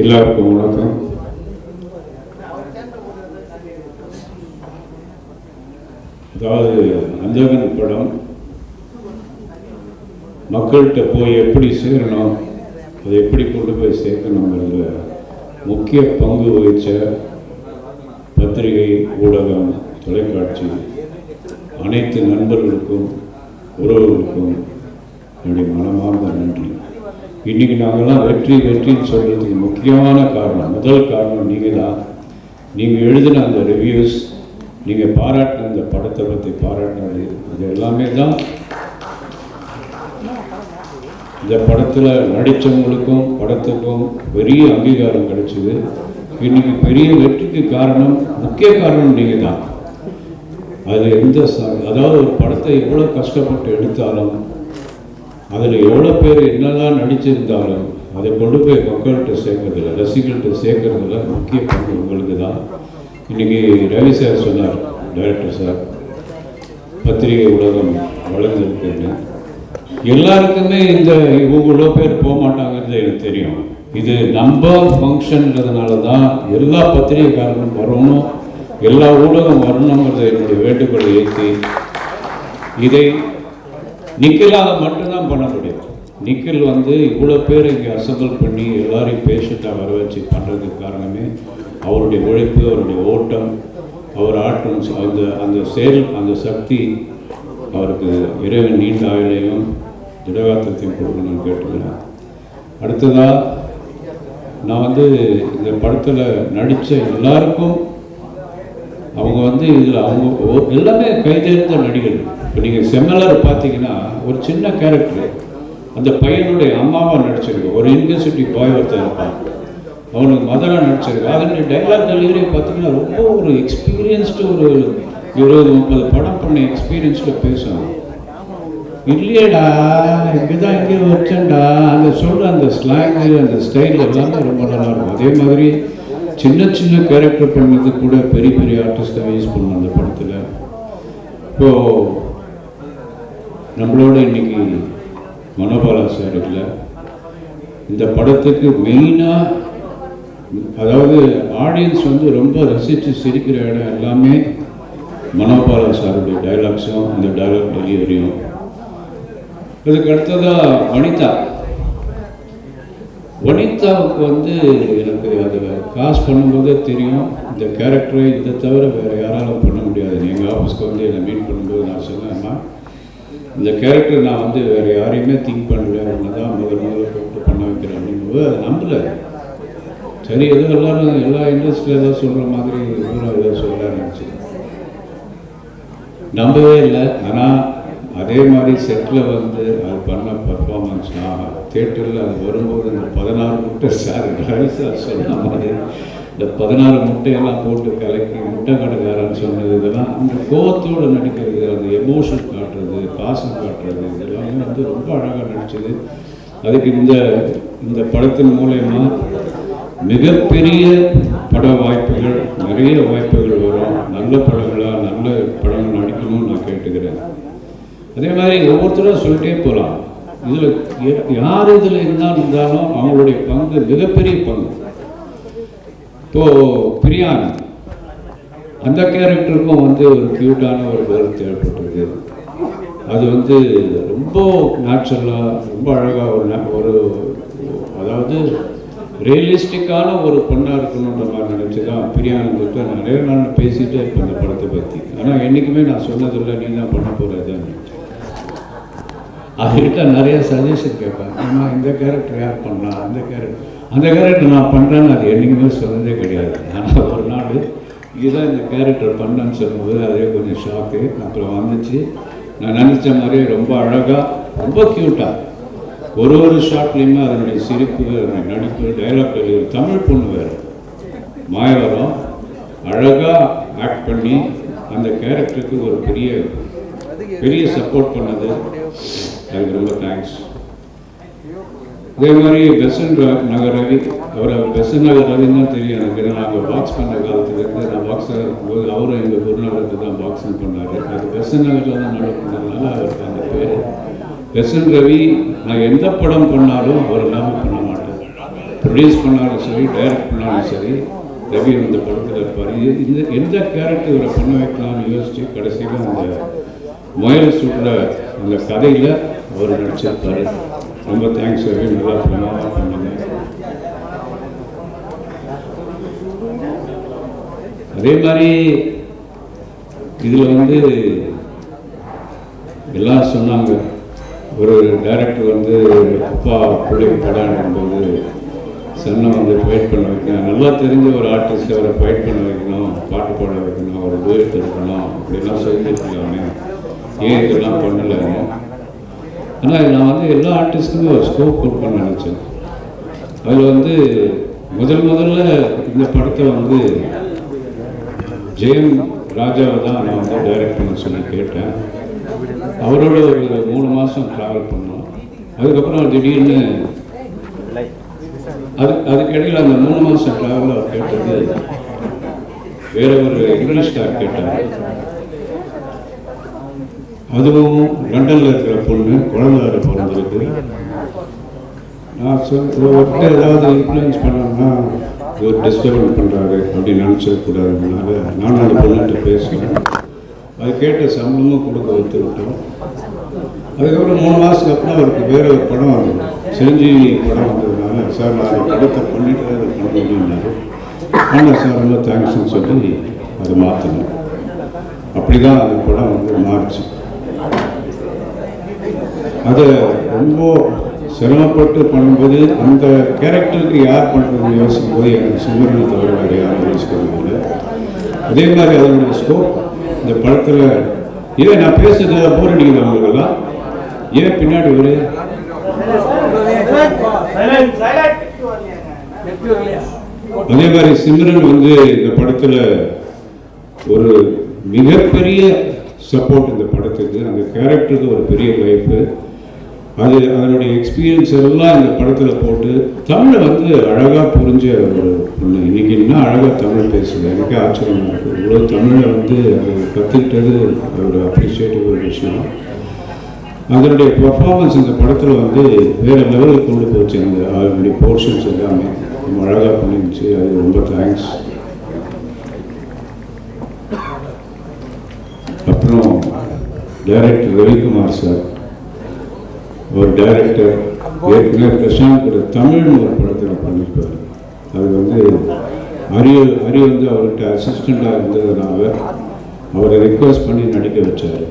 எல்லாருக்கும் வணக்கம். அதாவது அந்தகன் படம். மக்கள்கிட்ட போய் எப்படி சேரணும் அதை எப்படி கொண்டு போய் சேர்க்கணுங்கிறதுல முக்கிய பங்கு வகித்த பத்திரிகை ஊடகம் தொலைக்காட்சி அனைத்து நண்பர்களுக்கும் உறவுகளுக்கும் என்னுடைய மனமார்ந்த நன்றி. இன்னைக்கு நாங்கள்லாம் வெற்றி வெற்றின்னு சொல்கிறதுக்கு முக்கியமான காரணம் முதல் காரணம் நீங்கள் தான் நீங்கள் எழுதின அந்த ரிவ்யூஸ் நீங்கள் பாராட்டின அந்த படத்தை பற்றி பாராட்டினது அது எல்லாமே தான். இந்த படத்தில் நடித்தவங்களுக்கும் படத்துக்கும் பெரிய அங்கீகாரம் கிடைச்சிது. இன்றைக்கி பெரிய வெற்றிக்கு காரணம் முக்கிய காரணம் நீங்கள் தான் அது எந்த அதாவது ஒரு படத்தை எவ்வளோ கஷ்டப்பட்டு எடுத்தாலும் அதில் எவ்வளோ பேர் என்னெல்லாம் நடிச்சிருந்தாலும் அதை கொண்டு போய் மக்கள்கிட்ட சேர்க்கறதில்ல ரசிகர்கள்ட்ட சேர்க்கறதுல முக்கிய பங்கு உங்களுக்கு தான். இன்னைக்கு ரவி சார் சொன்னார் டைரக்டர் சார் பத்திரிகை உலகம் வளர்ந்துருக்குன்னு. எல்லாருக்குமே இந்த இவ்வளோ பேர் போக மாட்டாங்கிறது எனக்கு தெரியும். இது நம்ம ஃபங்க்ஷன்றதுனால தான் எல்லா பத்திரிகைக்காரங்களும் வரணும் எல்லா ஊடகம் வரணுங்கிறத என்னுடைய வேண்டுகோளை ஏற்றி இதை நிக்கலாக மட்டும்தான் பண்ண முடியும். நிக்கில் வந்து இவ்வளோ பேர் இங்கே அசம்பிள் பண்ணி எல்லாரையும் பேஷண்ட்டாக வர வச்சு பண்ணுறதுக்கு காரணமே அவருடைய உழைப்பு அவருடைய ஓட்டம் அவர் ஆட்டம் அந்த அந்த செயல் அந்த சக்தி அவருக்கு இறைவன் நீண்ட ஆயுளையும் திடகாத்திரத்தையும் கொடுக்கணும்னு கேட்டுக்கிறேன். அடுத்ததாக நான் வந்து இந்த படத்தில் நடித்த எல்லாருக்கும் அவங்க வந்து இதில் அவங்க எல்லாமே கைதேர்ந்த நடிகர்கள். இப்போ நீங்கள் செம்மலர் பார்த்தீங்கன்னா ஒரு சின்ன கேரக்டர் அந்த பையனுடைய அம்மாவா நடிச்சிருக்கு ஒரு யூனிவர்சிட்டி பாய் ஒருத்தர் இருப்பான். அவனுக்கு மதராக நடிச்சிருக்கு. அதனுடைய டைலாக் டெலிவரி பார்த்தீங்கன்னா ரொம்ப ஒரு எக்ஸ்பீரியன்ஸ்டு ஒரு இருபது முப்பது படம் பண்ண எக்ஸ்பீரியன்ஸில் பேசுவாங்க இல்லையேடா இங்கே தான் இங்கே வச்சேன்டா அந்த சொல்கிற அந்த ஸ்லாங்கு அந்த ஸ்டைல் எல்லாமே ரொம்ப நல்லா இருக்கும் அதே மாதிரி சின்ன சின்ன கேரக்டர் பண்ணது கூட பெரிய பெரிய ஆர்டிஸ்ட்டை யூஸ் பண்ணுவோம் அந்த படத்தில். இப்போது நம்மளோட இன்னைக்கு மனோபாலா சார் இல்லை. இந்த படத்துக்கு மெயினாக அதாவது ஆடியன்ஸ் வந்து ரொம்ப ரசித்து சிரிக்கிற இடம் எல்லாமே மனோபாலா சாருடைய டைலாக்ஸும் அந்த டைலாக் டெலிவரியும் இதுக்கு அடுத்ததாக வனிதா. வனிதாவுக்கு வந்து எனக்கு அதில் காசு பண்ணும்போதே தெரியும். இந்த கேரக்டரை இதை தவிர வேறு யாராலும் பண்ண முடியாது. எங்கள் ஆஃபீஸ்க்கு வந்து என்னை மீட் பண்ணும்போது நான் சொன்னேன்னா இந்த கேரக்டர் நான் வந்து வேறு யாரையுமே திங்க் பண்ணல. அவங்க தான் முதல் முதல்ல கூப்பிட்டு பண்ண வைக்கிறேன் அப்படிங்கும்போது அதை நம்பலை. சரி ஏதோ எல்லாரும் எல்லா இண்டஸ்ட்ரியில் ஏதோ சொல்கிற மாதிரி ஊரில் ஏதோ சொல்ல நினச்சி நம்பவே இல்லை. ஆனால் அதே மாதிரி செட்டில் வந்து அது பண்ண பர்ஃபார்மன்ஸ் நான் தேட்டரில் அது வரும்போது இந்த பதினாறு முட்டை சார் ரவி சார் சொன்ன மாதிரி இந்த பதினாறு முட்டையெல்லாம் போட்டு கலக்கி முட்டை கடைக்காரன்னு சொன்னது இதெல்லாம் அந்த கோவத்தோடு நடிக்கிறது அந்த எமோஷன் பாசம் காட்டுறது இதெல்லாமே வந்து ரொம்ப அழகாக நடிச்சது. அதுக்கு இந்த இந்த படத்தின் மூலயமா மிகப்பெரிய பட வாய்ப்புகள் நிறைய வாய்ப்புகள் வரும். நல்ல படங்களாக நல்ல படங்கள் நடிக்கணும்னு நான் கேட்டுக்கிறேன். அதே மாதிரி ஒவ்வொருத்தரும் சொல்லிட்டே போகலாம். இதில் யார் இதில் இருந்தால் இருந்தாலும் அவங்களுடைய பங்கு மிகப்பெரிய பங்கு. இப்போது பிரியாணி. அந்த கேரக்டருக்கும் வந்து ஒரு க்யூட்டான ஒரு பேர் தேவைப்பட்டிருக்கு. அது வந்து ரொம்ப நேச்சுரலாக ரொம்ப அழகாக ஒரு ஒரு அதாவது ரியலிஸ்டிக்கான ஒரு பொண்ணாக இருக்கணுன்ற மாதிரி நினச்சி தான் பிரியானந்தத்தை நிறைய நாள் பேசிகிட்டே இருப்பேன் இந்த படத்தை பற்றி ஆனால் என்றைக்குமே நான் சொன்னதில்லை நீ தான் பண்ண போகிறதுன்னு அதுக்கிட்ட நிறைய சஜஷன் கேட்பேன். ஆமாம் இந்த கேரக்டர் யார் பண்ணலாம் அந்த கேரக்டர் அந்த கேரக்டர் நான் பண்ணுறேன்னு அது என்றைக்குமே சொன்னதே கிடையாது. ஆனால் ஒரு நாள் இதுதான் இந்த கேரக்டர் பண்ணேன்னு சொல்லும்போது அதே கொஞ்சம் ஷாக்கு அப்புறம் வந்துச்சு. நான் நினச்ச மாதிரியே ரொம்ப அழகாக ரொம்ப க்யூட்டாக ஒரு ஒரு ஷாட்லேயுமே அதனுடைய சிரிப்பு அதனுடைய நடிப்பு டைலாக் டெலிவரி தமிழ் பொண்ணு வேறு. மாயவரம் அழகாக ஆக்ட் பண்ணி அந்த கேரக்டருக்கு ஒரு பெரிய பெரிய சப்போர்ட் பண்ணது. அதுக்கு ரொம்ப தேங்க்ஸ் அதே மாதிரி பெசன் நகர் ரவி அவரை பெசன் நகர் ரவின்னு தான் தெரியும் எனக்கு. ஏன்னா நாங்கள் பாக்ஸ் பண்ண காலத்துலேருந்து நான் பாக்ஸ் போது அவரும் எங்கள் குருநகருக்கு தான் பாக்ஸிங் பண்ணார். அது பெசன் நகரில் தான் நடக்கிறதுனால அவருக்கு அந்த பேர். பெசன் ரவி நான் எந்த படம் பண்ணாலும் அவர் இல்லாமல் பண்ண மாட்டேன். ப்ரொடியூஸ் பண்ணாலும் சரி டைரக்ட் பண்ணாலும் சரி ரவி இந்த படத்தில் இருப்பார். இது இந்த எந்த கேரக்டர் இவரை பண்ண வைக்கலாம்னு யோசித்து கடைசியில் அந்த முயல் சுடுற அந்த கதையில் அவர் நடிச்சிருப்பார். ரொம்ப தேங்க்ஸ் ரவி நல்லா பிரமாதமாக பண்ணுங்க அதே மாதிரி இதில் வந்து எல்லாம் சொன்னாங்க. ஒரு டைரக்டர் வந்து அப்பா பிள்ளைக்கு படம் எடுக்கும்போது சென்னை வந்து ஃபைட் பண்ண வைக்கணும். நல்லா தெரிஞ்ச ஒரு ஆர்டிஸ்ட் அவரை ஃபைட் பண்ண வைக்கணும். பாட்டு பாட வைக்கணும். அவரை டூயட் எடுக்கணும் அப்படிலாம் சொல்லியிருக்கலாமே ஏன் இதெல்லாம் பண்ணலைன்னு ஆனால் நான் வந்து எல்லா ஆர்டிஸ்ட்டுமே ஒரு ஸ்கோப் கொடுக்கணும்னு நினச்சேன். அதில் வந்து முதல் முதல்ல இந்த படத்தை வந்து ஜெயம் ராஜாவை தான் நான் வந்து டைரக்ட் பண்ண சொல்லி கேட்டேன். அவரோட ஒரு மூணு மாதம் ட்ராவல் பண்ணோம். அதுக்கப்புறம் திடீர்னு அது அதுக்கிடையில் அந்த மூணு மாதம் ட்ராவல் அவர் கேட்டது வேற ஒரு இங்கிலீஷ் கார் கேட்டார். அதுவும் லண்டனில் இருக்கிற பொண்ணு குழந்தை வேற பிறந்திருக்கு நான் சொல் ஏதாவது இன்ஃப்ளூயன்ஸ் பண்ணோம்னா ஒரு டிஸ்டர்பன் பண்ணுறாரு அப்படின்னு நினச்சிடக்கூடாதுனால நானும் அந்த பொண்ணுகிட்ட பேசுவேன் அது கேட்ட சம்பளமும் கொடுக்க ஒத்து விட்டோம். அதுக்கப்புறம் மூணு மாதத்துக்கு அப்புறம் அவருக்கு வேறு ஒரு படம் வந்தது. படம் வந்ததுனால சார் நான் அந்த படத்தை பண்ணிட்டு தான் அதை பண்ணணும்னாரு ஆனால் சார் ரொம்ப தேங்க்ஸ்னு சொல்லி அதை மாற்றணும் அப்படி தான் அந்த படம் வந்து மாறுச்சு. அதை ரொம்ப சிரமப்பட்டு பண்ணும்போது அந்த கேரக்டருக்கு யார் பண்ணுறதுன்னு யோசிக்கும் போது எனக்கு சுமரன் தவிர வேறு யாரும் யோசிக்கிறது அதே மாதிரி அதனுடைய ஸ்கோப் இந்த படத்தில் ஏன் நான் பேசுறது போர் அடிக்குது அவங்களுக்கெல்லாம். ஏன் பின்னாடி ஒரு? அதே மாதிரி சிம்ரன் வந்து இந்த படத்தில் ஒரு மிகப்பெரிய சப்போர்ட் இந்த படத்துக்கு. அந்த கேரக்டருக்கு ஒரு பெரிய வாய்ப்பு. அது அதனுடைய எக்ஸ்பீரியன்ஸ் எல்லாம் இந்த படத்தில் போட்டு தமிழை வந்து அழகாக புரிஞ்ச ஒரு பொண்ணு. இன்னைக்கு என்ன அழகாக தமிழ் பேசுது? எனக்கே ஆச்சரியமாக இருக்குது இவ்வளோ தமிழை வந்து அது கற்றுக்கிட்டது ஒரு அப்ரிஷியேட்டிவ் ஒரு விஷயம். அதனுடைய பெர்ஃபார்மன்ஸ் இந்த படத்தில் வந்து வேறு லெவலுக்கு கொண்டு போச்சு. அந்த அதனுடைய போர்ஷன்ஸ் எல்லாமே. ரொம்ப அழகாக பண்ணிருந்துச்சு அது ரொம்ப தேங்க்ஸ் அப்புறம் டைரக்டர் ரவிக்குமார் சார். ஒரு டைரக்டர் ஏற்கனவே பிரசாந்தோட கூட தமிழ்னு ஒரு படத்தில் பண்ணியிருப்பார் அது வந்து அரிய அரி வந்து அவர்கிட்ட அசிஸ்டண்ட்டாக இருந்ததுனால அவரை ரிக்வெஸ்ட் பண்ணி நடிக்க வச்சார்.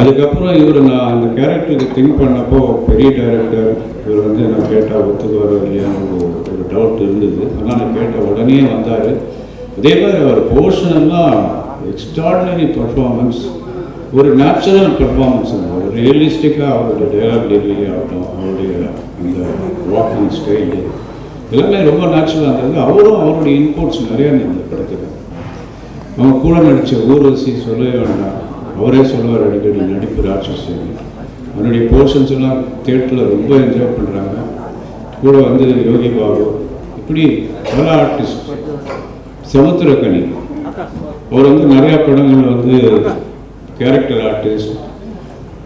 அதுக்கப்புறம் இவர் நான் அந்த கேரக்டருக்கு திங்க் பண்ணப்போ பெரிய டைரக்டர் இவர் வந்து நான் கேட்டால் ஒத்துக்குவாரோ இல்லையான்னு ஒரு ஒரு டவுட் இருந்தது. ஆனால் நான் கேட்ட உடனே வந்தார். அதே மாதிரி அவர் போர்ஷன் எல்லாம் எக்ஸ்ட்ராடினரி பர்ஃபார்மன்ஸ் ஒரு நேச்சுரல் பர்ஃபார்மன்ஸ் ஒரு ரியலிஸ்டிக்காக அவருடைய டைலாக் டெலிவரி ஆகட்டும் அவருடைய அந்த வாக்கிங் ஸ்டைலு எல்லாமே ரொம்ப நேச்சுரலாக இருந்தது. அவரும் அவருடைய இன்புட்ஸ் நிறையா இந்த படத்துக்கு அவங்க கூட நடித்த ஊர்வசி சொல்லவே வேண்டாம். அவரே சொல்லுவார் அடிக்கடி நடிப்பு ராட்சசி அவருடைய போர்ஷன்ஸ் எல்லாம் தேட்டரில் ரொம்ப என்ஜாய் பண்ணுறாங்க கூட வந்து யோகி பாபு இப்படி பல ஆர்டிஸ்ட் சமுத்திரக்கணி அவர் வந்து நிறையா படங்கள் வந்து கேரக்டர் ஆர்டிஸ்ட்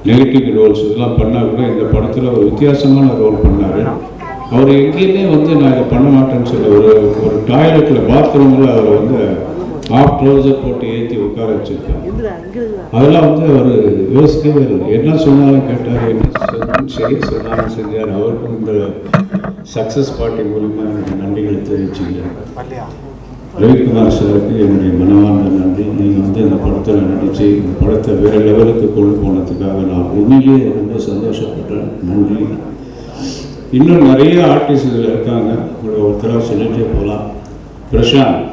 நெகட்டிவ் ரோல்ஸ் இதெல்லாம் பண்ணால் கூட இந்த படத்தில் ஒரு வித்தியாசமான ரோல் பண்ணார். அவர் எங்கேயுமே வந்து நான் இதை பண்ண மாட்டேன்னு சொல்லி ஒரு ஒரு டாய்லெட்டில் பாத்ரூமில் அவர் வந்து ஆஃப் ட்ரௌசர் போட்டு ஏற்றி உட்கார வச்சிருக்காங்க அதெல்லாம் வந்து அவர் யோசிக்கவே இல்லை. என்ன சொன்னாலும் கேட்டார் என்ன சரி சொன்னாலும் செஞ்சார் அவருக்கும் இந்த சக்ஸஸ் பார்ட்டி மூலமாக நன்றிகளை தெரிவிச்சுக்கிறேன். ரவிக்குமார் சாருக்கு என்னுடைய மனமார்ந்த நன்றி. நீங்கள் வந்து இந்த படத்தில் நடித்து இந்த படத்தை வேறு லெவலுக்கு கொண்டு போனதுக்காக நான் உண்மையிலேயே ரொம்ப சந்தோஷப்பட்டேன். நன்றி. இன்னும் நிறைய ஆர்டிஸ்ட் இருக்காங்க. ஒருத்தராக சொல்லிட்டே போகலாம் பிரசாந்த்.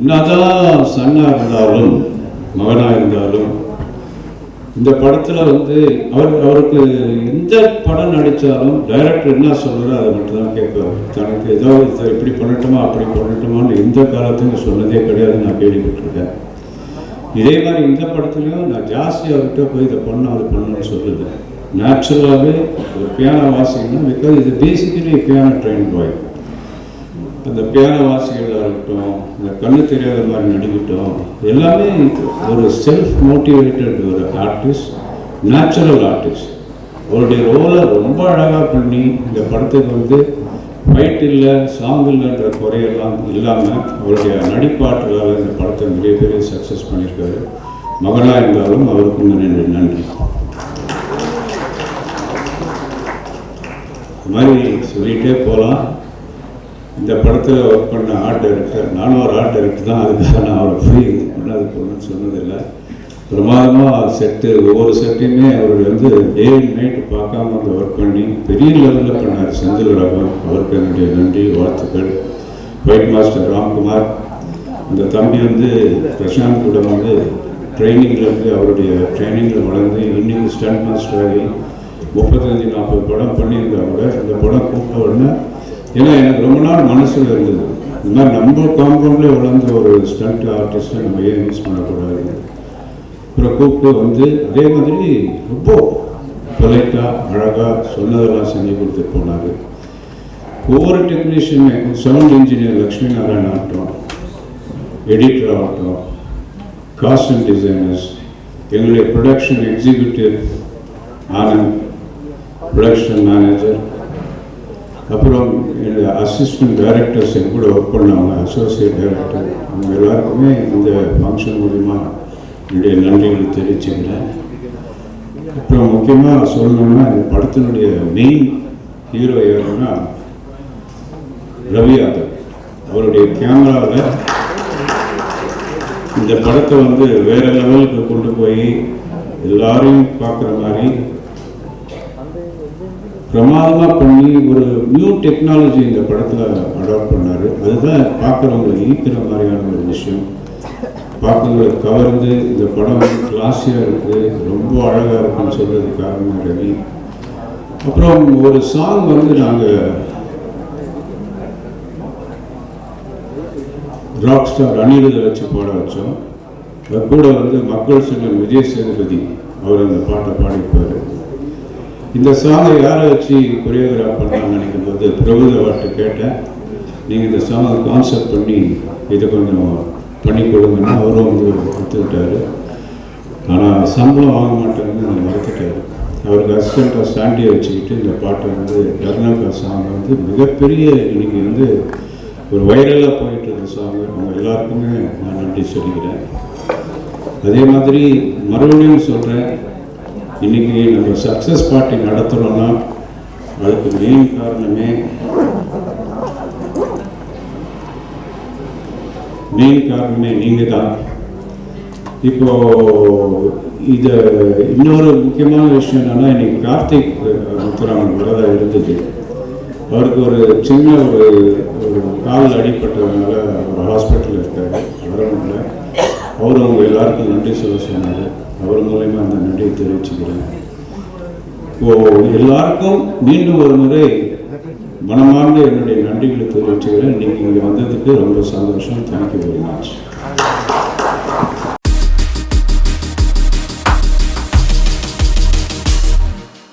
என்னதான் சன்னாக இருந்தாலும் மகனாக இருந்தாலும் இந்த படத்தில் வந்து அவர் அவருக்கு எந்த படம் நடித்தாலும் டைரக்டர் என்ன சொல்கிறாரோ அதை மட்டும் தான் கேட்பார். தனக்கு ஏதாவது இதை இப்படி பண்ணட்டுமா அப்படி பண்ணட்டுமான்னு எந்த காலத்துக்கும் சொன்னதே கிடையாது நான் கேள்விப்பட்டிருக்கேன். இதே மாதிரி இந்த படத்துலையும் நான் ஜாஸ்தி அவர்கிட்ட போய் இதை பண்ண அது பண்ணணும்னு சொல்லுவேன் நேச்சுரலாகவே ஒரு பியானோ வாசிக்கணும் பிகாஸ் இது பேசிக்கலி பியானோ ட்ரெயின் பாய் இந்த பியானோ வாசிகளாக இருக்கட்டும் இந்த கண்ணு தெரியாத மாதிரி நடிக்கட்டும் எல்லாமே ஒரு செல்ஃப் மோட்டிவேட்டட் ஒரு ஆர்டிஸ்ட் நேச்சுரல் ஆர்டிஸ்ட் அவருடைய ரோலை ரொம்ப அழகாக பண்ணி இந்த படத்துக்கு வந்து ஃபைட் இல்லை சாங் இல்லைன்ற குறையெல்லாம் இல்லாமல் அவருடைய நடிப்பாற்றலால் இந்த படத்தை மிகப்பெரிய சக்ஸஸ் பண்ணியிருக்காரு. மகனாக இருந்தாலும் அவருக்கும் நன்றி நன்றி. இது மாதிரி சொல்லிகிட்டே போகலாம் இந்த படத்தில் ஒர்க் பண்ண ஆர்ட் டைரக்டர் நானும் ஒரு ஆர்ட் டைரக்டர் தான் அதுக்காக நான் அவரை ஃப்ரீ இது பண்ணாது போகணும்னு சொன்னதில்லை. பிரமாதமாக செட்டு ஒவ்வொரு செட்டையுமே அவர் வந்து டே அண்ட் நைட்டு பார்க்காம வந்து ஒர்க் பண்ணி பெரிய லெவலில் பண்ணார். செந்தில் ராகவன் அவருக்கு என்னுடைய நன்றி வாழ்த்துக்கள். ஒயிட் மாஸ்டர் ராம்குமார் அந்த தம்பி வந்து பிரசாந்த் கூட வந்து ட்ரைனிங்கில் இருந்து அவருடைய ட்ரைனிங்கில் வளர்ந்து இன்னைக்கு ஸ்டண்ட் மாஸ்டராகி முப்பத்தஞ்சு நாற்பது படம் பண்ணியிருந்தா கூட இந்த படம் கூப்பிட்ட உடனே ஏன்னா எனக்கு ரொம்ப நாள் மனசில் இருந்தது. இந்த மாதிரி நம்ம காம்பவுண்டில் வளர்ந்த ஒரு ஸ்டண்ட் ஆர்டிஸ்ட்டை நம்ம ஏன் யூஸ் பண்ணக்கூடாது. அப்புறம் கூப்பிட்டு வந்து அதே மாதிரி ரொம்ப பொலைட்டாக அழகாக சொன்னதெல்லாம் செஞ்சு கொடுத்துட்டு போனார். ஒவ்வொரு டெக்னீஷியனுமே சவுண்ட் இன்ஜினியர் லக்ஷ்மி நாராயண் ஆகட்டும் எடிட்டர் ஆகட்டும் காஸ்டியூம் டிசைனர்ஸ் எங்களுடைய production executive Anand production manager அப்புறம் என்னுடைய அசிஸ்டன்ட் டைரக்டர்ஸ் என் கூட ஒர்க் பண்ணவங்க அசோசியேட் டைரக்டர் அவங்க எல்லாருக்குமே இந்த ஃபங்க்ஷன் மூலிமா என்னுடைய நன்றிகளை தெரிவிச்சுக்கிறேன். அப்புறம் முக்கியமாக சொல்லணும்னா இந்த படத்தினுடைய மெயின் ஹீரோ யாருன்னா ரவி யாதவ் அவருடைய கேமராவில் இந்த படத்தை வந்து வேற லெவலுக்கு கொண்டு போய் எல்லாரையும் பார்க்குற மாதிரி பிரமாதமாக பண்ணி ஒரு நியூ டெக்னாலஜி இந்த படத்தில் அடாப்ட் பண்ணார். அதுதான் பார்க்குறவங்களை ஈர்க்கிற மாதிரியான ஒரு விஷயம். பார்க்குறவங்களை கவர்ந்து இந்த படம் வந்து கிளாஸியாக இருக்குது ரொம்ப அழகாக இருக்குன்னு சொல்கிறது காரணம் ரவி. அப்புறம் ஒரு சாங் வந்து நாங்கள் ராக் ஸ்டார் அனிருதை வச்சு பாட வச்சோம். கூட வந்து மக்கள் செல்வன் விஜய் சேதுபதி அவர் அந்த பாட்டை பாடிப்பார் இந்த சாங்கை யாரை வச்சு கொரியோகிராஃப் பண்ணாங்கன்னு நினைக்கும் போது பிரபுதவாட்ட கேட்டேன். நீங்கள் இந்த சாங்கை கான்செப்ட் பண்ணி இதை கொஞ்சம் பண்ணி கொடுங்கன்னா அவரும் வந்து கொடுத்துக்கிட்டாரு ஆனால் சம்பளம் வாங்க மாட்டேன்னு நான் மறுத்துட்டாரு அவருக்கு அசிஸ்டண்ட்டாக சாண்டியை வச்சுக்கிட்டு இந்த பாட்டை வந்து கர்நாடகா சாங் வந்து மிகப்பெரிய இன்னைக்கு வந்து ஒரு வைரலாக போயிட்டு இருந்த சாங் அவங்க எல்லாருக்குமே நான் நன்றி சொல்லிக்கிறேன். அதே மாதிரி மறுபடியும் சொல்கிறேன் இன்னைக்கு நம்ம சக்ஸஸ் பார்ட்டி நடத்துகிறோம்னா அதுக்கு மெயின் காரணமே மெயின் காரணமே நீங்கள் தான் இப்போ இது இன்னொரு முக்கியமான விஷயம் என்னன்னா இன்னைக்கு கார்த்திக் முத்துராமன் வரதா இருந்தது. அவருக்கு ஒரு சின்ன ஒரு ஒரு கால் அடிப்பட்டதுனால ஒரு ஹாஸ்பிட்டலில் இருக்காரு. வரணும்ல அவர் அவங்க எல்லாருக்கும் நன்றி சொல்ல சொன்னார். அவர் மூலயமா அந்த நன்றியை தெரிவிச்சுக்கிறேன். ஓ எல்லாருக்கும் மீண்டும் ஒரு முறை மனமார்ந்த என்னுடைய நன்றிகளை தெரிவிச்சுக்கிறேன். நீங்கள் இங்கே வந்ததுக்கு ரொம்ப சந்தோஷம். Thank you very much